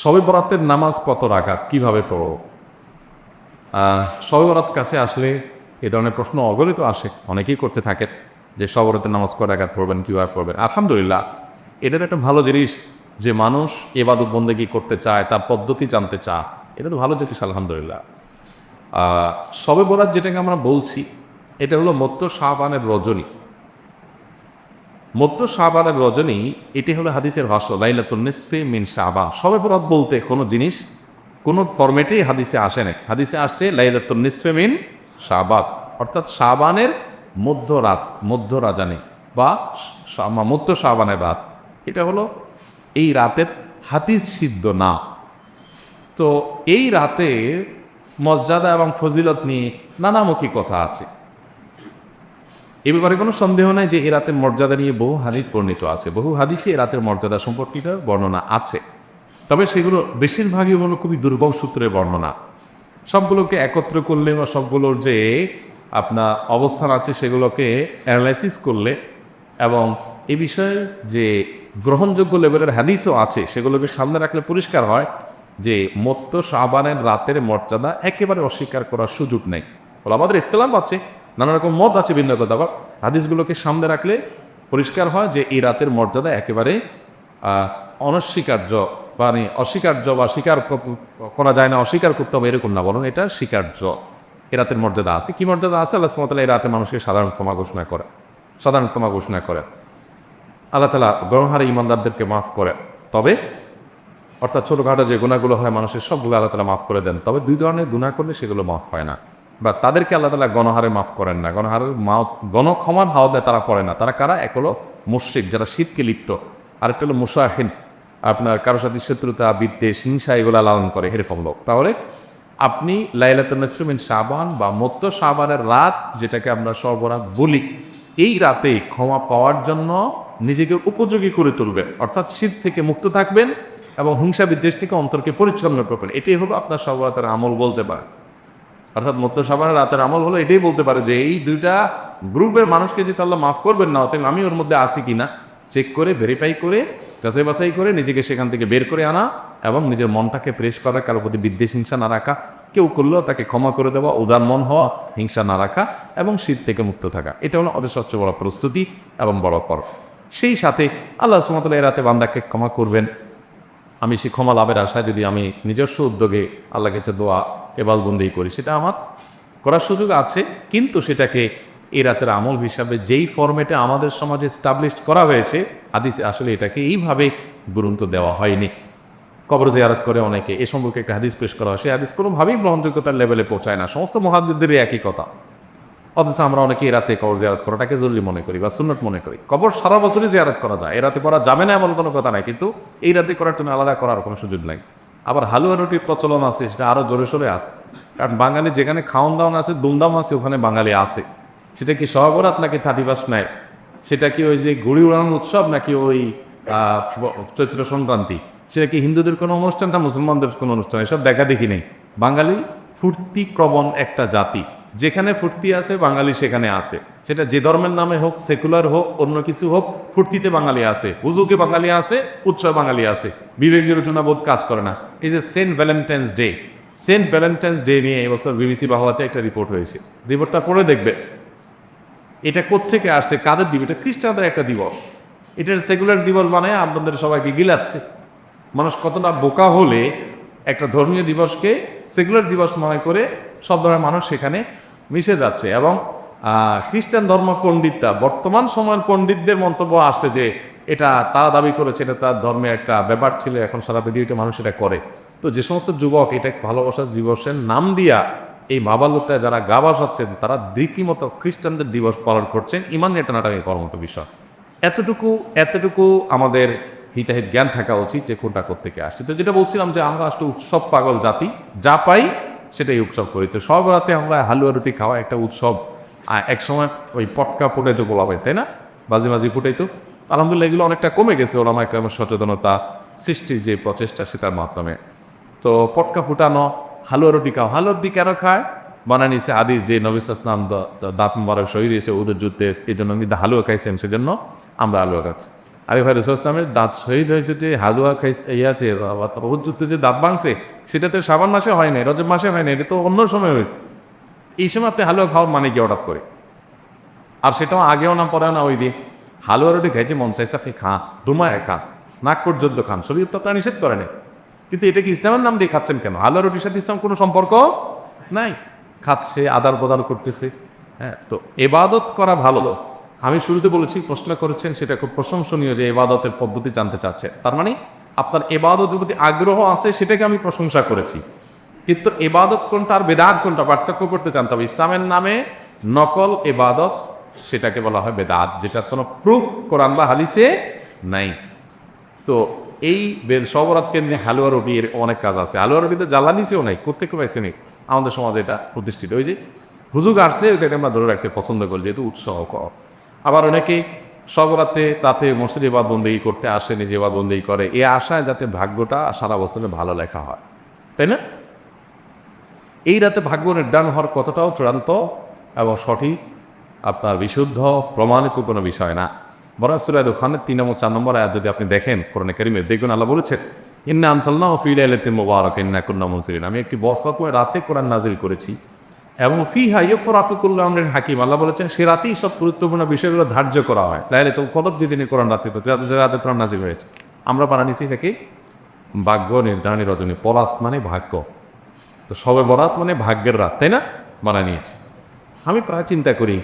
শবে বরাতের নামাজ কত রাকাত? কীভাবে আহ, শবে বরাত কাছে আসলে এ ধরনের প্রশ্ন অগণিত আসে। অনেকেই করতে থাকেন যে সবরতের নামাজ কয় রাকাত পড়বেন কীভাবে পড়বেন? আলহামদুলিল্লাহ এটার একটা ভালো জিনিস যে মানুষ এবাদত বন্দেগি করতে চায় তার পদ্ধতি জানতে চায়। এটা তো ভালো জিনিস আলহামদুলিল্লাহ। শবে বরাত যেটাকে আমরা বলছি এটা হলো মত্ত শাহবানের রজনী। মধ্য শাহবানের রজনী, এটি হলো হাদিসের ভাষ্য লাইলাতুল নিসফে মিন শাহবান। সবে বরাত বলতে কোনো জিনিস, কোনো ফরম্যাটেই হাদিসে আসে না হাদিসে আসছে লাইলাতুল নিসফে মিন শাহবান। অর্থাৎ শাহবানের মধ্য রাত, মধ্য রাজানি, বা মধ্য শাহবানের রাত। এটা হলো এই রাতের হাদিস সিদ্ধ না। তো এই রাতে মর্যাদা এবং ফজিলত নিয়ে নানামুখী কথা আছে। এ ব্যাপারে কোনো সন্দেহ নাই যে এ রাতের মর্যাদা নিয়ে বহু হাদিস বর্ণিত আছে। বহু হাদিসে এ রাতের মর্যাদা সম্পর্কিত বর্ণনা আছে। তবে সেগুলো বেশিরভাগই হলো খুবই দুর্বল সূত্রে বর্ণনা। সবগুলোকে একত্র করলে বা সবগুলোর যে আপনার অবস্থান আছে সেগুলোকে অ্যানালাইসিস করলে এবং এ বিষয়ে যে গ্রহণযোগ্য লেভেলের হাদিসও আছে, সেগুলোকে সামনে রাখলে পরিষ্কার হয় যে মত্ত সাবানের রাতের মর্যাদা একেবারে অস্বীকার করার সুযোগ নেই। বলে আমাদের ইফতলাম আছে। নানা রকম মত আছে ভিন্ন কথা আবার হাদিসগুলোকে সামনে রাখলে পরিষ্কার হয় যে এই রাতের মর্যাদা একেবারে অনস্বীকার্য মানে অস্বীকার্য বা স্বীকার করা যায় না, অস্বীকার করতে হবে এরকম না, বরং এটা স্বীকার্য। এ রাতের মর্যাদা আছে। কি মর্যাদা আছে? আল্লাহ সুমতাল্লাহ এই রাতে মানুষকে সাধারণ ক্ষমা ঘোষণা করে। সাধারণ ক্ষমা ঘোষণা করে। আল্লাহ তালা গণহারে ইমানদারদেরকে মাফ করে। তবে, অর্থাৎ ছোটোখাটো যে গুণাগুলো হয় মানুষের, সবগুলো আল্লাহ তালা মাফ করে দেন। তবে দুই ধরনের গুণা করলে সেগুলো মাফ হয় না। বা তাদেরকে আল্লাহ তালা গণহারে মাফ করেন না। গণহারের মা গণক্ষমার হাওয়া দেয় তারা পড়ে না। তারা কারা? এক হলো মুশ্রিক, যারা শীতকে লিপ্ত। আরেকটা হলো মুসাহিন। আপনার কারোর সাথে শত্রুতা, বিদ্বেষ, হিংসা এগুলো লালন করে এরকম লোক তাহলে আপনি লাইলাতুল নসরুমিন সাবান বা মত্ত সাবানের রাত যেটাকে আমরা সর্বরাত বলি, এই রাতে ক্ষমা পাওয়ার জন্য নিজেকে উপযোগী করে তুলবেন। অর্থাৎ শীত থেকে মুক্ত থাকবেন এবং হিংসা, বিদ্বেষ থেকে অন্তরকে পরিচ্ছন্ন করবেন। এটাই হলো আপনার সর্বরাতের আমল বলতে পারেন। অর্থাৎ মত্ত সাবানের রাতের আমল হলো এটাই বলতে পারে যে এই দুইটা গ্রুপের মানুষকে যদি আল্লাহ মাফ করবেন না, অতএব আমি ওর মধ্যে আসি কিনা? চেক করে ভেরিফাই করে, যাচাই বাছাই করে, নিজেকে সেখান থেকে বের করে আনা এবং নিজের মনটাকে ফ্রেশ করা, কারোর প্রতি বিদ্বেষ, হিংসা না রাখা, কেউ করলেও তাকে ক্ষমা করে দেওয়া, উদার মন হওয়া, হিংসা না রাখা এবং শীত থেকে মুক্ত থাকা। এটা হলো ওদের সবচেয়ে বড় প্রস্তুতি এবং বড় পর্ব। সেই সাথে আল্লাহ সুমতলা এ রাতে বান্দাকে ক্ষমা করবেন। আমি সে ক্ষমা লাভের আশায় যদি আমি নিজস্ব উদ্যোগে আল্লাহ কাছে দোয়া এবালবন্দি করি, সেটা আমার করার সুযোগ আছে। কিন্তু সেটাকে এই রাতের আমল হিসাবে যেই ফরম্যাটে আমাদের সমাজে স্টাবলিশ করা হয়েছে, হাদিসে আসলে এটাকে এইভাবে গুরুত্ব দেওয়া হয়নি। কবর জিয়ারত করে অনেকে, এ সম্পর্কে একটা হাদিস পেশ করা হয়। সেই হাদিস কোনোভাবেই গ্রহণযোগ্যতার লেভেলে পৌঁছায় না। সমস্ত মহাদ্দেরই একই কথা। অথচ আমরা অনেকে এই রাতে কবর জিয়ারত করাটাকে জরুরি মনে করি বা সুন্নত মনে করি। কবর সারা বছরই জিয়ারত করা যায়। এরাতে রাতে করা যাবে না এমন কোনো কথা নাই। কিন্তু এই রাতে করার জন্য আলাদা করার কোনো সুযোগ নাই। আবার হালুয়া রুটির প্রচলন আছে, সেটা আরও জোরে সোরে আছে। কারণ বাঙালি যেখানে খাওয়ান দাওয়ান আছে, দুমদাম আছে, ওখানে বাঙালি আছে। সেটা কি সহবরাত নাকি থার্টি ফার্স্ট নাইট? সেটা কি ওই যে ঘুড়ি উড়ানোর উৎসব নাকি ওই চৈত্র সংক্রান্তি? সেটা কি হিন্দুদের কোনো অনুষ্ঠান না মুসলমানদের কোনো অনুষ্ঠান? এসব দেখা দেখি নেই। বাঙালি ফুর্তিক্রবণ একটা জাতি। যেখানে ফুর্তি আছে, বাঙালি সেখানে আছে। সেটা যে ধর্মের নামে হোক, সেকুলার হোক, অন্য কিছু হোক, ফুর্তিতে বাঙালি আছে। হুজুকে বাঙালি আছে, উৎসব বাঙালি আছে। বিবেক বিবেচনা বোধ কাজ করে না। এই যে saint Valentine's day, saint Valentine's day নিয়ে এবছর বিবিসি বাংলাতে একটা রিপোর্ট হয়েছে। রিপোর্টটা পড়ে দেখবে। এটা কোত্থেকে আসছে? কাদের দিবস? এটা খ্রিস্টানদের একটা দিবস। এটার সেকুলার দিবস মানে আপনাদের সবাইকে গিলাচ্ছে। মানুষ কতটা বোকা হলে একটা ধর্মীয় দিবসকে সেকুলার দিবস মনে করে সব ধরনের মানুষ সেখানে মিশে যাচ্ছে এবং খ্রিস্টান ধর্ম পণ্ডিতরা বর্তমান সময়ের পণ্ডিতদের মন্তব্য আসছে যে এটা তারা দাবি করেছে, এটা তার ধর্মের একটা ব্যাপার ছিল, এখন সারা পৃথিবীতে মানুষ এটা করে। তো যে সমস্ত যুবক এটা ভালোবাসার দিবসের নাম দিয়া এই বাবালোকরা যারা গা বাসাচ্ছেন তারা রীতিমতো খ্রিস্টানদের দিবস পালন করছেন ইমান এটা নাটাকে কর্মত বিষয়। এতটুকু এতটুকু আমাদের হিতাহিত জ্ঞান থাকা উচিত যে কোনটা কোথেকে আসছে। তো যেটা বলছিলাম যে আমরা আসলে উৎসব পাগল জাতি, যা পাই সেটাই উৎসব করি। তো সব রাতে আমরা হালুয়া রুটি খাওয়া একটা উৎসব। আর একসময় ওই পটকা ফুটাইতো বলা হয় তাই না? বাজি বাজি ফুটাইতো আলহামদুলিল্লাহ এগুলো অনেকটা কমে গেছে ওরা আমাকে আমার সচেতনতা সৃষ্টির যে প্রচেষ্টা সেটার মাধ্যমে। তো পটকা ফুটানো, হালুয়া রুটি খাও হালুয়া রুটি কেন খায়? বানা নিছে আদিস যে নবিস দাঁত মুবারক শহীদ হয়েছে ওদের যুদ্ধে এই জন্য কিন্তু হালুয়া খাইছেন, সেজন্য আমরা হালুয়া খাচ্ছি। আরে ভাই, রসুল ইসলামের দাঁত শহীদ হয়েছে যে হালুয়া খাইছে, ইয়াতে বহুত যুদ্ধে যে দাঁত ভাঙছে, সেটা তো শ্রাবণ মাসে হয় নাই, রজব মাসে হয় নাই, এটা তো অন্য সময় হয়েছে। এই সময় আপনি হালুয়া খাওয়ার মানে কি হঠাৎ করে? আর সেটাও আগেও না, পরেও না, ওই দিন হালুয়া রুটি খাইতে মন চাইছে, আপনি খান দুমায় খান নাক পর্যন্ত খান শরীর তো তা নিষেধ করে নাই। কিন্তু এটা কি ইসলামের নাম দিয়ে খাচ্ছেন কেন? হালুয়া রুটির সাথে ইসলাম কোনো সম্পর্ক নাই? খাচ্ছে আদার প্রদান করতেছে হ্যাঁ তো এবাদত করা ভালো। আমি শুরুতে বলেছি, প্রশ্ন করেছেন, সেটা খুব প্রশংসনীয় যে এবাদতের পদ্ধতি জানতে চাচ্ছে। তার মানে আপনার এবাদতের প্রতি আগ্রহ আছে, সেটাকে আমি প্রশংসা করেছি। কিন্তু এবাদত কোনটা আর বেদাত কোনটা? পার্থক্য করতে জানতে হবে। ইসলামের নামে নকল এবাদত, সেটাকে বলা হয় বেদাত যেটা কোনো প্রুফ কোরআন বা হালিসে নাই। তো এই সবরাত কেন্দ্রে হালুয়া রুটি এর অনেক কাজ আছে। হালুয়া রুটিতে জ্বালানিছেও নাই কোথেকে পাইছে নি আমাদের সমাজে এটা প্রতিষ্ঠিত। ওই যে হুজুগ আসছে, ওইটাকে আমরা ধরে রাখতে পছন্দ করি, যেহেতু উৎসাহ কর আবার অনেকে সবরাতে তাতে মসজিদে বা বন্দেই করতে আসে, নিজে বা বন্দেই করে। এ আশায় যাতে ভাগ্যটা সারা বছরে ভালো লেখা হয়। তাই না? এই রাতে ভাগ্য নির্ধারণ হওয়ার কতটাও চূড়ান্ত এবং সঠিক আপনার বিশুদ্ধ, প্রমাণিত কোনো বিষয় না। বরং সুরাদ খানের তিন নম্বর চার নম্বর আয়াত যদি আপনি দেখেন, কোরআন কারিমে দেখবেন, আল্লাহ বলেছেন, ইন্না আনসাল্লাহ ফিল আলাতিন মুবারক, ইন্না কুন্না মুনসিরিন। আমি একটি বরফাকুয়ে রাতে কোরআন নাজিল করেছি। এবং ফি হাই ফরাকুল্লাহ আমরের হাকিম। আল্লাহ বলেছেন, সে রাতেই সব গুরুত্বপূর্ণ বিষয়গুলো ধার্য করা হয়। তাহলে তো কদর যে দিনে কোরআন রাতে তো রাতে কোরআন নাজিল হয়েছে। আমরা বানানিছি থেকে ভাগ্য নির্ধারণী রজনী। পরাত মানে ভাগ্য। তো সবে বরাত মানে ভাগ্যের রাত, তাই না? মানা নিয়েছে। আমি প্রায় চিন্তা করি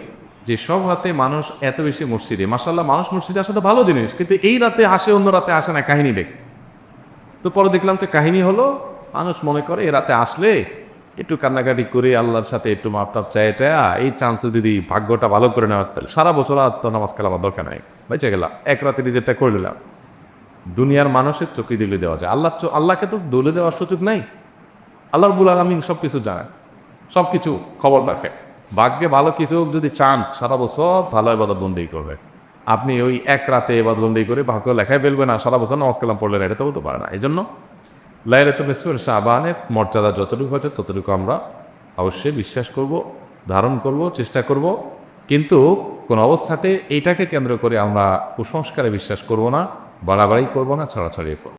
যে সব রাতে মানুষ এত বেশি মসজিদে মাসাল্লাহ মানুষ মসজিদে আসা তো ভালো জিনিস, কিন্তু এই রাতে আসে, অন্য রাতে আসে না, কাহিনী দেখে তো পরে দেখলাম তো কাহিনী হলো, মানুষ মনে করে এ রাতে আসলে একটু কান্নাকাটি করে আল্লাহর সাথে একটু মাপটাপ চাইটা এই চান্সে যদি ভাগ্যটা ভালো করে নেওয়ার তাহলে সারা বছর আর তো নামাজ কালামার দরকার নাই। বেঁচে গেলাম, এক রাতে নিজেরটা করে নিলাম। দুনিয়ার মানুষের চোখে দিলে দেওয়া যায়। আল্লাহ আল্লাহকে তো দলে দেওয়ার সুযোগ নাই। আল্লাহ রবুল আলমিন সব কিছু জানেন সব কিছু খবর রাখে ভাগ্যে ভালো কিছু যদি চান, সারা বছর ভালো এবাদত বন্দি করবে আপনি ওই এক রাতে এবাদ বন্দি করে ভাগ্য লেখায় ফেলবেন না সারা বছর নমাজ কালাম পড়লেন এটা তো হতে পারে না। এই জন্য লাইলাতুল নিসফের শাহবানের মর্যাদা যতটুকু আছে ততটুকু আমরা অবশ্যই বিশ্বাস করব, ধারণ করব, চেষ্টা করব। কিন্তু কোন অবস্থাতে এইটাকে কেন্দ্র করে আমরা কুসংস্কারে বিশ্বাস করব না, বাড়াবাড়ি করব না ছড়াছড়িয়ে করব।